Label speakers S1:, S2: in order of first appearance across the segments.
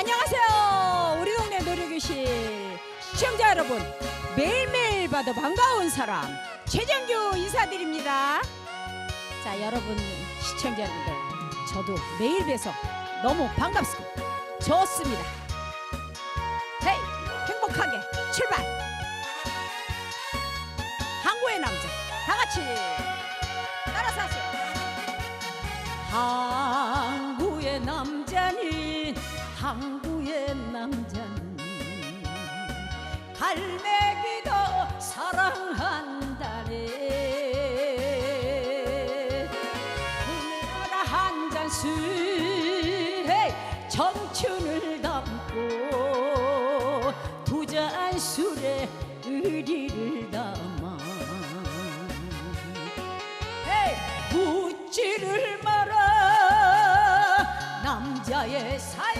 S1: 안녕하세요. 우리 동네 노래교실 시청자 여러분. 매일매일 봐도 반가운 사람 최정규 인사드립니다. 자, 여러분 시청자 여러분들. 저도 매일 뵈서 너무 반갑습니다. 좋습니다. 헤이, 행복하게 출발. 항구의 남자. 다 같이 따라서 하세요. 남자는 항구의 남자는 갈매기도 사랑한다네. 그나라 한잔 술에 청춘을 담고 두 잔 술에 의리를 담아 묻지를 마라 남자의 사연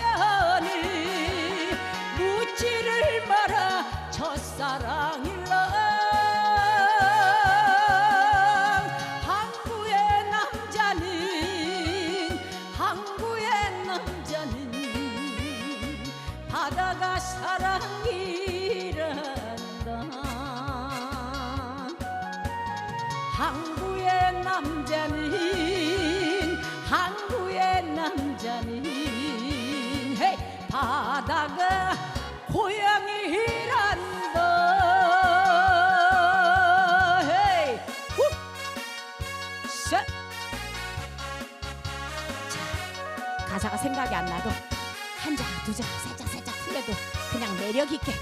S1: 매력 있게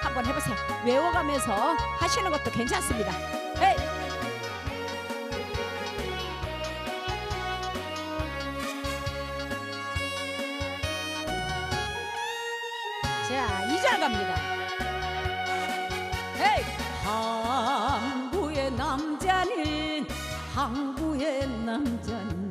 S1: 한번 해보세요. 외워가면서 하시는 것도 괜찮습니다. 헤이. 자, 2절 갑니다. 헤이! 항구의 남자는 항구의 남자는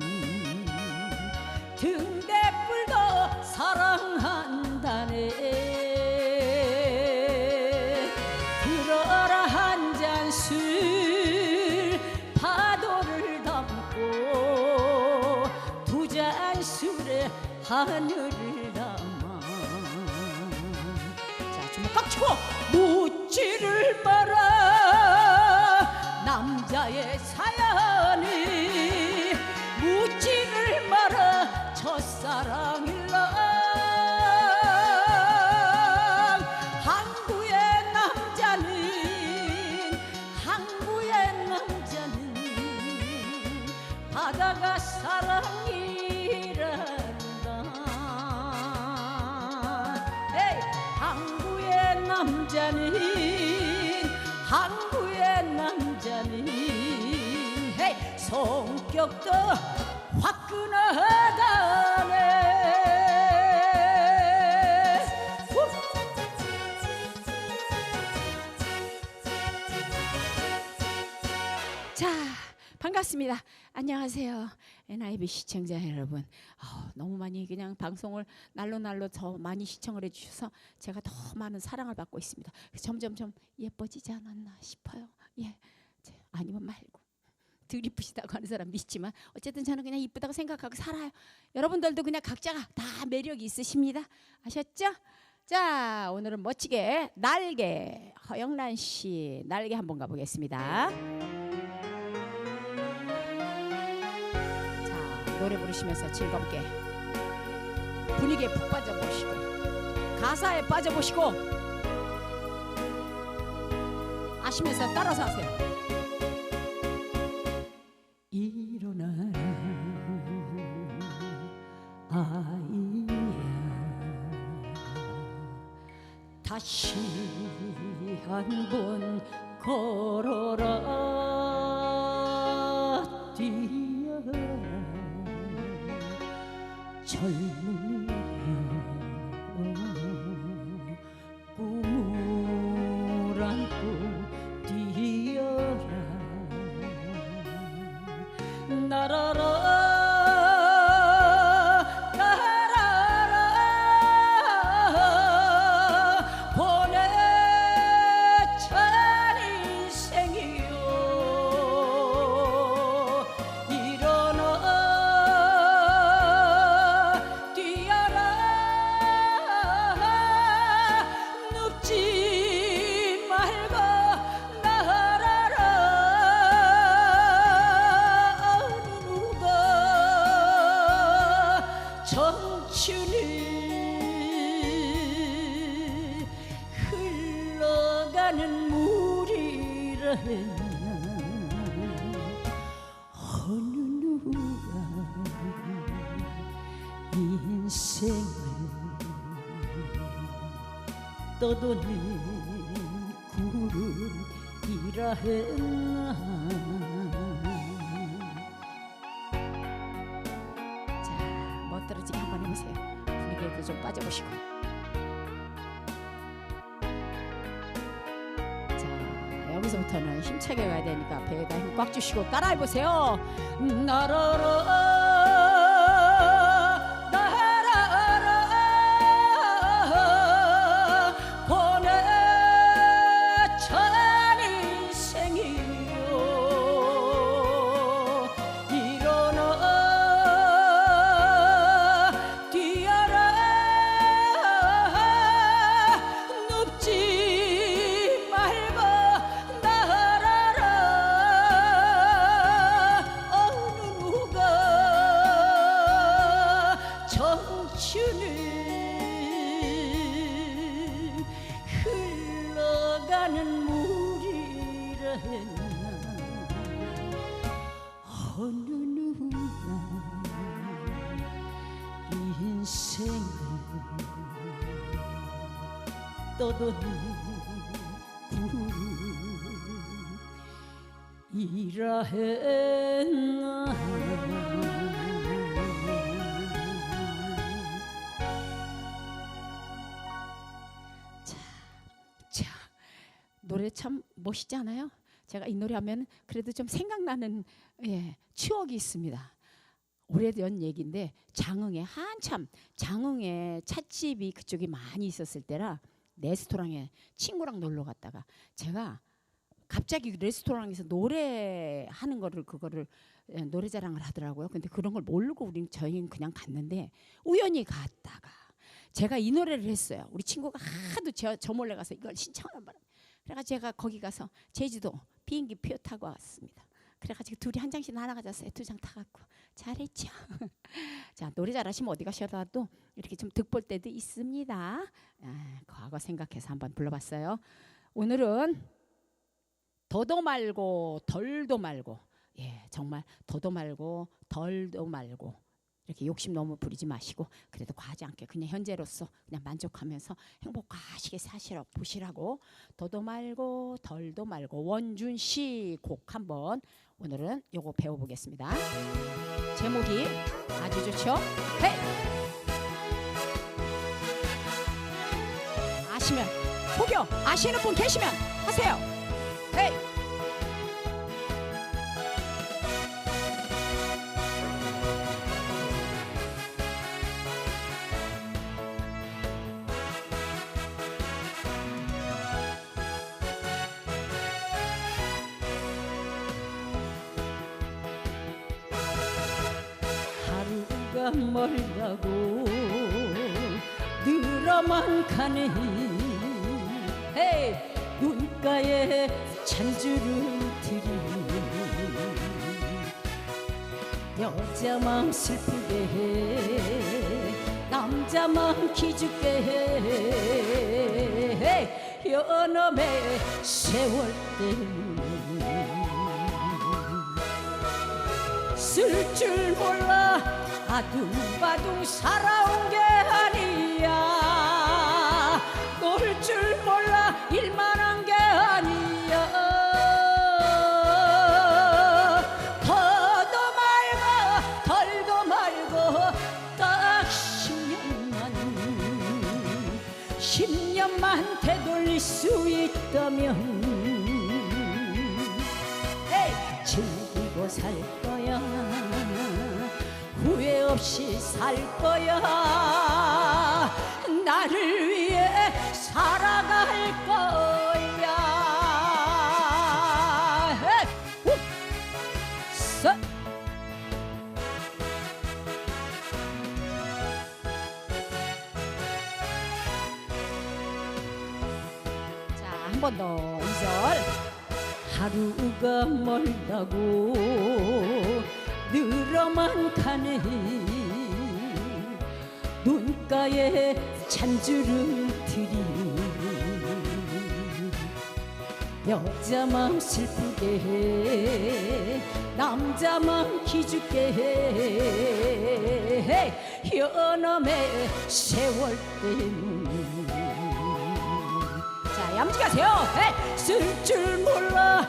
S1: 자, 반갑습니다. 안녕하세요. NIB 시청자 여러분. 아우, 너무 많이 그냥 방송을 날로 날로 더 많이 시청을 해주셔서 제가 더 많은 사랑을 받고 있습니다. 점점점 예뻐지지 않았나 싶어요. 예, 제- 아니면 말고. 덜 이쁘시다고 하는 사람 믿지만 어쨌든 저는 그냥 이쁘다고 생각하고 살아요. 여러분들도 그냥 각자가 다 매력이 있으십니다. 아셨죠? 자, 오늘은 멋지게 날개 허영란 씨 날개 한번 가보겠습니다. 자, 노래 부르시면서 즐겁게 분위기에 푹 빠져보시고 가사에 빠져보시고 아시면서 따라서 하세요. 뛰어라 젊은 떠도는 구름이라 했나? 자 멋들어지게 한번 해보세요. 분위기에도 좀 빠져보시고. 자 여기서부터는 힘차게 가야 되니까 배에다 힘 꽉 주시고 따라해보세요. 나라라 인생을 떠도는 구름이라 했나 자, 자 노래 참 멋있지 않아요? 제가 이 노래 하면 그래도 좀 생각나는 예, 추억이 있습니다. 오래전 얘기인데 장흥에 한참 장흥에 찻집이 그쪽에 많이 있었을 때라 레스토랑에 친구랑 놀러 갔다가 제가 갑자기 레스토랑에서 노래하는 거를 그거를 예, 노래 자랑을 하더라고요. 근데 그런 걸 모르고 우린 저희는 그냥 갔는데 우연히 갔다가 제가 이 노래를 했어요. 우리 친구가 하도 저, 저 몰래 가서 이걸 신청하는 바람에 그래가지고 제가 거기 가서 제주도 비행기 표 타고 왔습니다. 그래가지고 둘이 한 장씩 나눠 가졌어요. 두 장 타갖고 잘했죠. 자 노래 잘하시면 어디 가셔도 이렇게 좀 득볼 때도 있습니다. 아, 과거 생각해서 한번 불러봤어요. 오늘은 더도 말고 덜도 말고 예 정말 더도 말고 덜도 말고 이렇게 욕심 너무 부리지 마시고 그래도 과하지 않게 그냥 현재로서 그냥 만족하면서 행복하시게 사시라 보시라고 더도 말고 덜도 말고 원준 씨 곡 한번 오늘은 요거 배워보겠습니다. 제목이 아주 좋죠? 헤이! 아시면 혹여 아시는 분 계시면 하세요. 헤 가네 헤이 눈가에 찬주름 들이. 여자 마음 슬프게 해 남자 마음 기죽게 해. 연놈의 세월들 쓸줄 몰라 아둥바둥 살아온 게 아니야. 놀 줄 몰라 일만 한 게 아니야 더도 말고 덜도 말고 딱 10년만 10년만 되돌릴 수 있다면. 즐기고 살 거야. 후회 없이 살 거야. 나를 위해 살아갈 거야. 자, 한 번 더. 2절. 하루가 멀다고 늘어만 가네 눈가에 잔주름 들이 여자 마음 슬프게 해. 남자 마음 기죽게 해. 현엄의 세월 때문 자 얌지가세요. 쓸 줄 몰라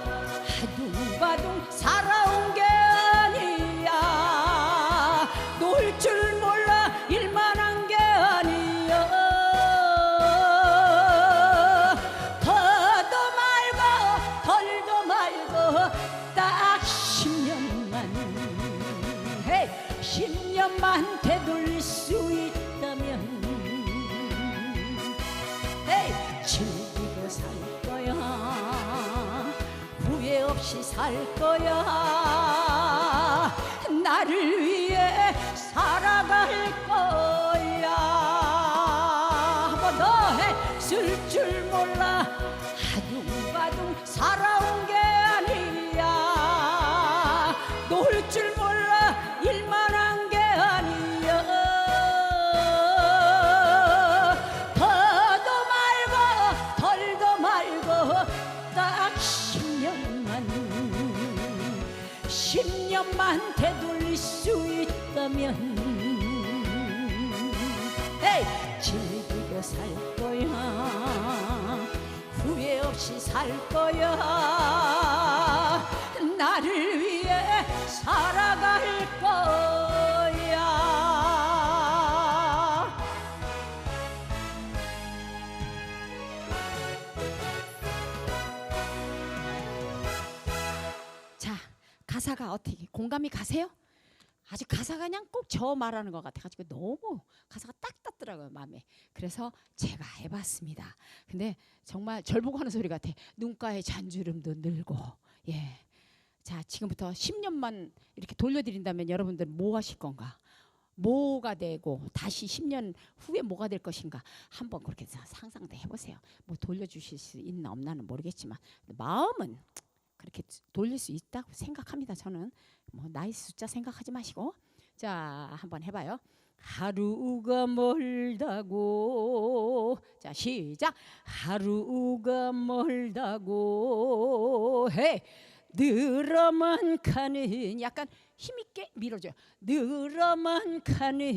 S1: 놀줄 몰라 일만 한 게 아니야 더도 말고 덜도 말고 딱 10년만 10년만 되돌릴 수 있다면. 에이 즐기고 살 거야. 후회 없이 살 거야 어떻게 공감이 가세요? 아주 가사가 그냥 꼭 저 말하는 것 같아가지고 너무 가사가 딱 닿더라고요 마음에. 그래서 제가 해봤습니다. 근데 정말 절 보고 하는 소리 같아. 눈가에 잔주름도 늘고. 예. 자 지금부터 10년만 이렇게 돌려드린다면 여러분들 뭐 하실 건가? 뭐가 되고 다시 10년 후에 뭐가 될 것인가? 한번 그렇게 자- 상상도 해보세요. 뭐 돌려주실 수 있나 없나는 모르겠지만. 마음은 그렇게 돌릴 수 있다고 생각합니다. 저는. 뭐 나이 숫자 생각하지 마시고. 자 한번 해봐요. 하루가 멀다고. 자 시작. 하루가 멀다고. 해. 늘어만 가는 약간 힘있게 밀어줘요. 늘어만 가는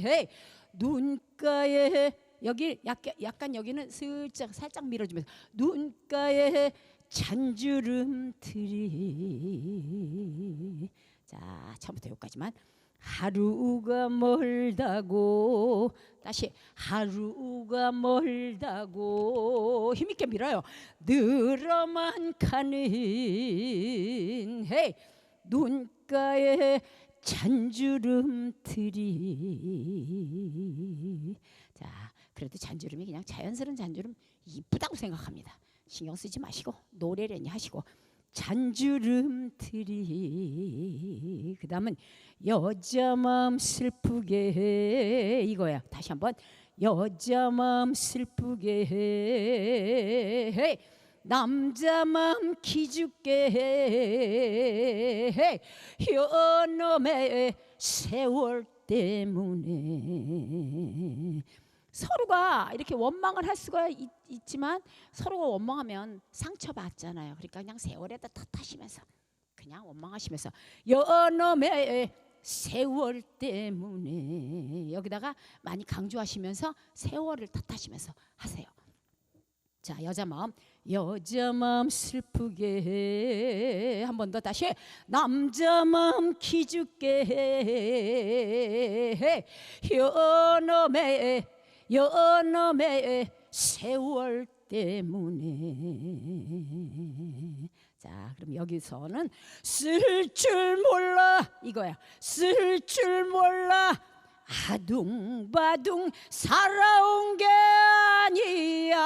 S1: 해. 눈가에 여기 약간, 여기는 슬쩍 살짝 밀어주면서. 눈가에 잔주름들이. 자 처음부터 여기까지만. 하루가 멀다고. 다시 하루가 멀다고. 힘있게 밀어요. 늘어만 가는 해 눈가에 잔주름들이. 자 그래도 잔주름이 그냥 자연스러운 잔주름 이쁘다고 생각합니다 신경 쓰지 마시고 노래려니 하시고 잔주름들이 그 다음은 여자 마음 슬프게 해. 이거야. 다시 한번. 여자 마음 슬프게 해. 남자 마음 기죽게 해. 현놈의 세월 때문에 서로가 이렇게 원망을 할 수가 있, 있지만 서로가 원망하면 상처받잖아요. 그러니까 그냥 세월에다 탓하시면서 그냥 원망하시면서 연놈의 세월 때문에 여기다가 많이 강조하시면서 세월을 탓하시면서 하세요. 자 여자 마음 여자 마음 슬프게 한 번 더 다시 남자 마음 기죽게 해 현놈의 연놈의 세월 때문에. 자 그럼 여기서는 쓸 줄 몰라. 이거야. 쓸 줄 몰라. 아둥바둥 살아온 게 아니야.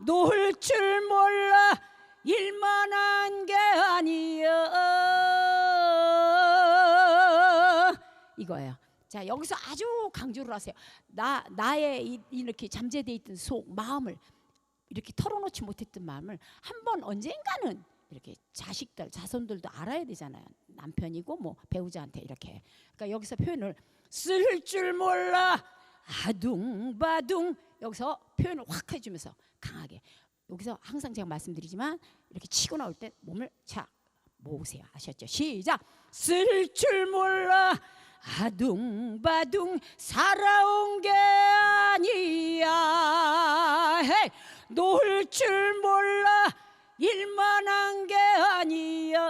S1: 놀 줄 몰라. 일만 한 게 아니야 이거예요. 자 여기서 아주 강조를 하세요. 나 나의 이, 이렇게 잠재돼 있던 속 마음을 이렇게 털어놓지 못했던 마음을 한 번 언젠가는 이렇게 자식들 자손들도 알아야 되잖아요. 남편이고 뭐 배우자한테 이렇게. 그러니까 여기서 표현을 쓸 줄 몰라 아둥바둥 여기서 표현을 확 해주면서 강하게 여기서 항상 제가 말씀드리지만 이렇게 치고 나올 때 몸을 자 모으세요 아셨죠? 시작 쓸 줄 몰라 아둥바둥 살아온 게 아니야. 놀 줄 몰라 일만 한 게 아니야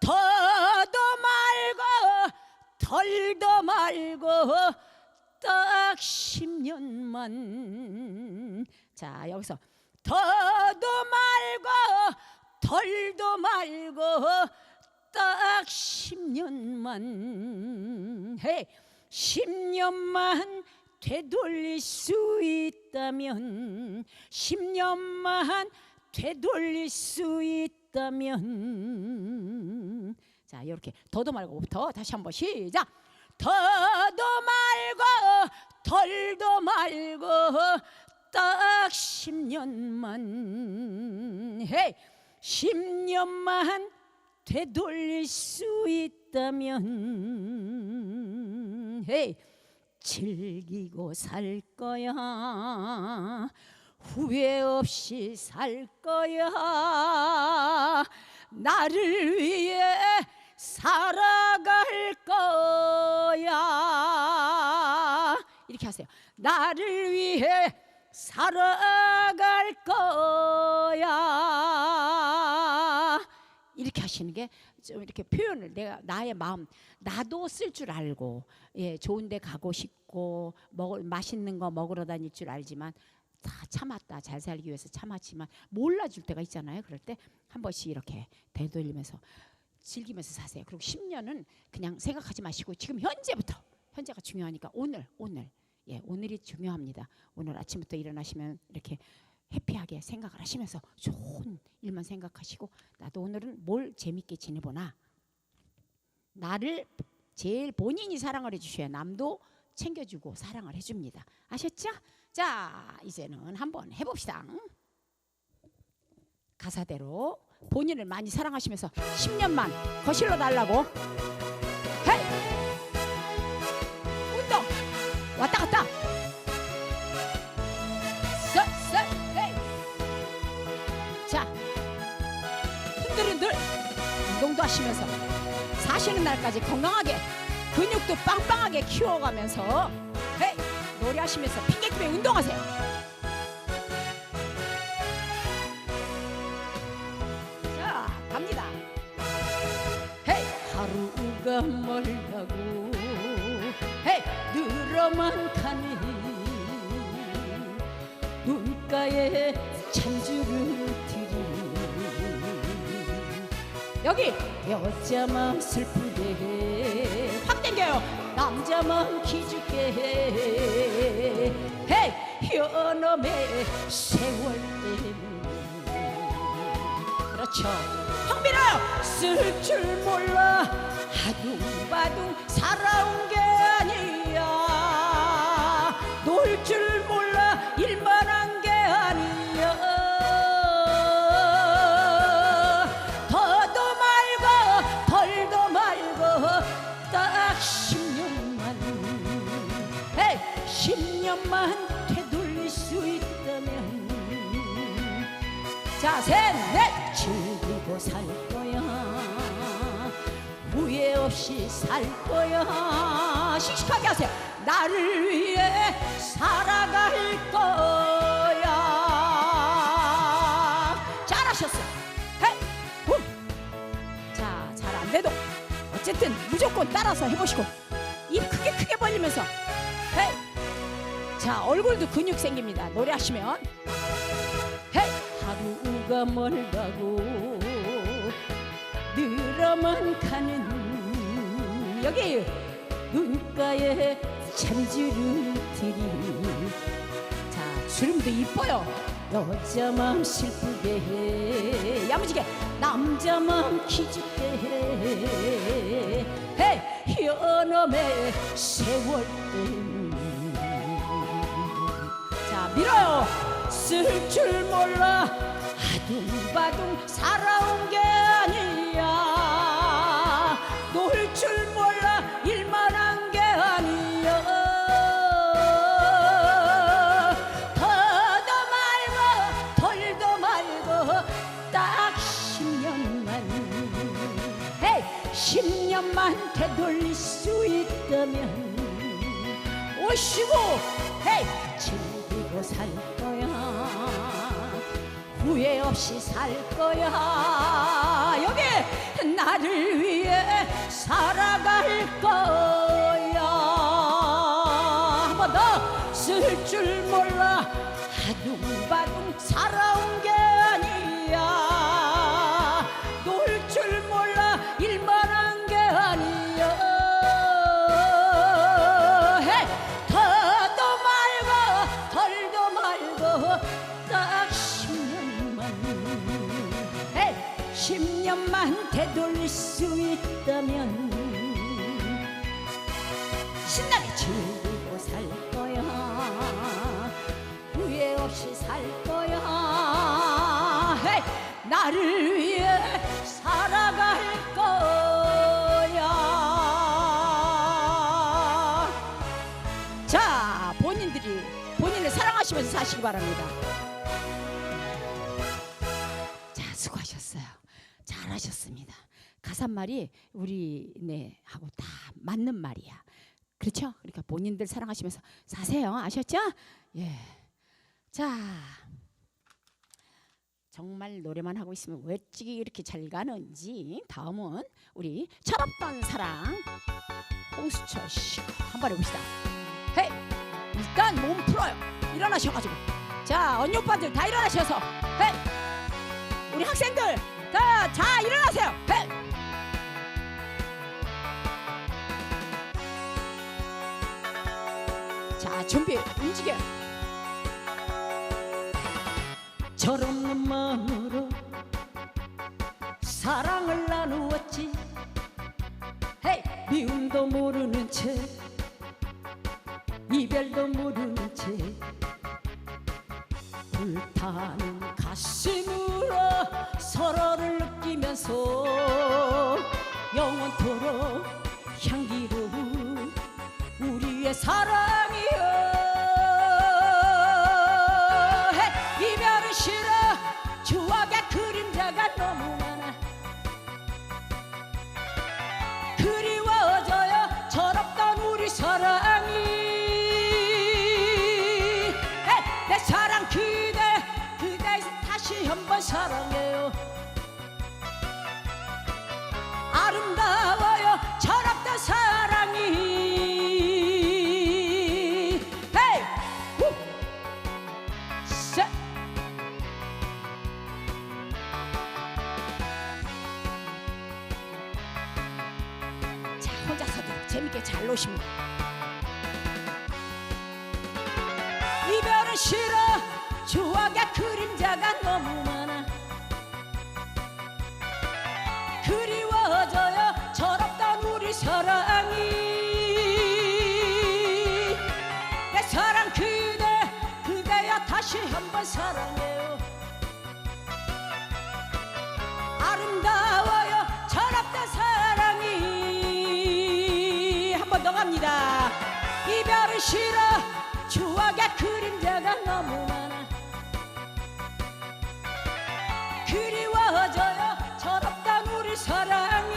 S1: 더도 말고 덜도 말고 딱 10년만. 자 여기서 더도 말고 덜도 말고 딱 10년만 해. 10년만 되돌릴 수 있다면 10년만 되돌릴 수 있다면. 자 이렇게. 더도 말고부터 다시 한번 시작. 더도 말고 덜도 말고 딱 10년만 해. 10년만 되돌릴 수 있다면 해 즐기고 살 거야. 후회 없이 살 거야. 나를 위해 살아갈 거야. 이렇게 하세요. 나를 위해 살아갈 거야 하시는 게 좀 이렇게 표현을 내가 나의 마음 나도 쓸 줄 알고 예 좋은데 가고 싶고 먹을 맛있는 거 먹으러 다닐 줄 알지만 다 참았다. 잘 살기 위해서 참았지만 몰라줄 때가 있잖아요. 그럴 때 한 번씩 이렇게 되돌리면서 즐기면서 사세요. 그리고 10년은 그냥 생각하지 마시고 지금 현재부터 현재가 중요하니까 오늘 오늘. 예 오늘이 중요합니다. 오늘 아침부터 일어나시면 이렇게 해피하게 생각을 하시면서 좋은 일만 생각하시고 나도 오늘은 뭘 재밌게 지내보나? 나를 제일 본인이 사랑을 해주셔야 남도 챙겨주고 사랑을 해줍니다. 아셨죠? 자 이제는 한번 해봅시다. 가사대로 본인을 많이 사랑하시면서 10년만 거실로 달라고. 헤이! 운동! 왔다 갔다 운동도 하시면서 사시는 날까지 건강하게 근육도 빵빵하게 키워가면서 헤이 노래하시면서 핑계김에 운동하세요. 자 갑니다. 헤이 하루가 멀다고 헤이 늘어만 가니. 눈가에 찬주름들이 여기. 여자만 슬프게 해. 확 당겨요. 남자만 기죽게 해. 헤이. 현엄의 세월 때문에. 그렇죠. 확 밀어요. 쓸 줄 몰라. 아둥바둥 살아온 게 자, 셋, 넷 즐기고 살 거야. 후회 없이 살 거야. 씩씩하게 하세요. 나를 위해 살아갈 거야. 잘하셨어요. 후. 자, 잘 안 돼도 어쨌든 무조건 따라서 해보시고 입 크게 크게 벌리면서 헤이. 자, 얼굴도 근육 생깁니다. 노래하시면 하루가 멀다고 늘어만 가는 여기 눈가에 찬주름들이. 자 주름도 이뻐요. 여자 맘 슬프게 해. 야무지게. 남자 맘 기죽게 해. 헤이 현엄의 세월 때문에. 자 밀어요 쓸줄 몰라. 아둥바둥 살아온 게 아니야. 놀 줄 몰라 일만 한 게 아니야 더도 말고 덜도 말고 딱 10년만. 헤이 10년만 되돌릴 수 있다면. 오시고 헤이 즐기고 살 후회 없이 살 거야. 여기 나를 위해 살아갈 거야. 한 번 더 쓸 줄 몰라. 아둥바둥 살아온 게 나를 위해 살아갈 거야. 자 본인들이 본인을 사랑하시면서 사시기 바랍니다. 자 수고하셨어요. 잘하셨습니다. 가사말이 우리 네다 맞는 말이야. 그렇죠? 그러니까 본인들 사랑하시면서 사세요. 아셨죠? 예 자 정말 노래만 하고 있으면 왜 찌기 이렇게 잘 가는지 다음은 우리 철없던 사랑 홍수철 씨. 한번 해봅시다. 헤이 일단 몸 풀어요. 일어나셔가지고. 자 언니 오빠들 다 일어나셔서. 헤이 우리 학생들 자, 자 일어나세요. 헤이. 자 준비 움직여 철없는 마음으로 사랑을 나누었지. 헤이 미움도 모르는 채 이별도 모르는 채 불타는 가슴으로 서로를 느끼면서 영원토록 향기로운 우리의 사랑이여 헤이, 너무 많아 그리워져요. 철없던 우리 사랑이. 에이, 내 사랑 그대 그대 다시 한번 사랑해요. 아름다워요. 철없던 사랑 노십니다. 이별은 싫어. 추억의 그림자가 너무 많아. 그리워져요. 철없던 우리 사랑이. 내 사랑 그대 그대야 다시 한번 사랑해요. 아름다워 싫어. 추억의 그림자가 너무 많아. 그리워져요. 철없다 우리 사랑이.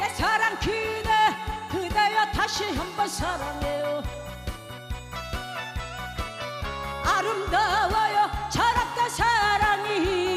S1: 내 사랑 그대 그대여 다시 한번 사랑해요. 아름다워요. 철없다 사랑이.